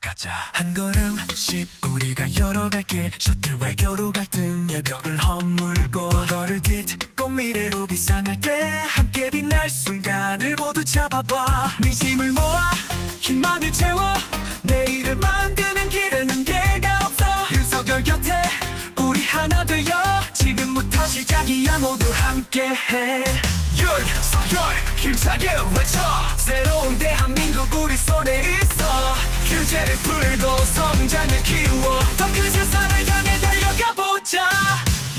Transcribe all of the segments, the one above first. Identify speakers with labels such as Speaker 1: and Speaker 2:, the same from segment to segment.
Speaker 1: 가자 한 걸음씩 우리가 열어갈 길 셔틀 외교로 갈등의 벽을 허물고 너를 딛고 미래로 비상할 때 함께 빛날 순간을 모두 잡아봐. 민심을 모아 힘만을 채워. 내일을 만드는 길은 한계가 없어. 윤석열 곁에 우리 하나 되어. 지금부터 시작이야 모두 함께해. 열서열 힘차게 외쳐. 새로운 대한민국 우리 손에 규제를 풀고 성장을 키워 더 큰 세상을 향해 달려가 보자.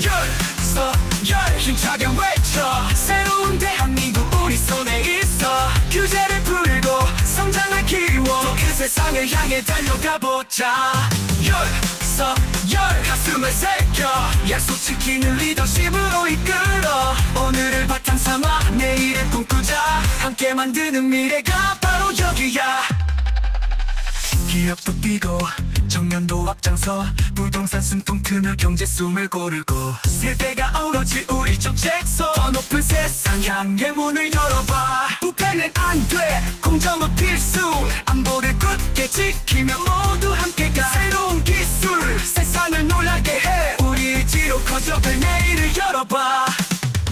Speaker 1: 열서 열 힘차게 외쳐. 새로운 대한민국 우리 손에 있어. 규제를 풀고 성장을 키워 더 큰 세상을 향해 달려가 보자. 열서 열 가슴을 새겨. 약속 지키는 리더십으로 이끌어. 오늘을 바탕 삼아 내일을 꿈꾸자. 함께 만드는 미래가 바로 여기야 기업도 뛰고 청년도 앞장서 부동산 숨통 트며 경제 숨을 고르고 세대가 어우러질 우리 정책서 더 높은 세상 향해 문을 열어봐. 부패는 안돼. 공정은 필수. 안보를 굳게 지키며 모두 함께 가. 새로운 기술 세상을 놀라게 해. 우리 의지로 커져갈 내일을 열어봐.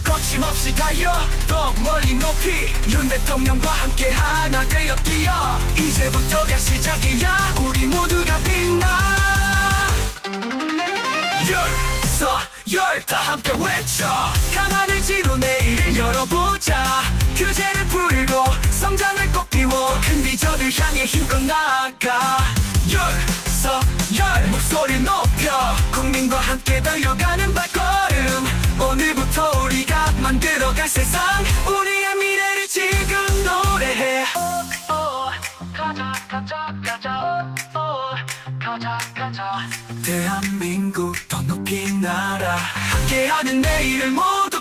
Speaker 1: 거침없이 달려 더 멀리 높이 윤 대통령과 함께 하나 뛰어. 이제부터가 시작이야. 우리 모두가 빛나. 열서 열다 함께 외쳐. 강한 의지로 내일을 열어보자. 규제를 풀고 성장을 꼭 피워. 큰 비전을 향해 힘껏 나아가. 열서 열 목소리 높여. 국민과 함께 달려가는 가자 가자 대한민국 더 높이 날아 함께하는 내일을 모두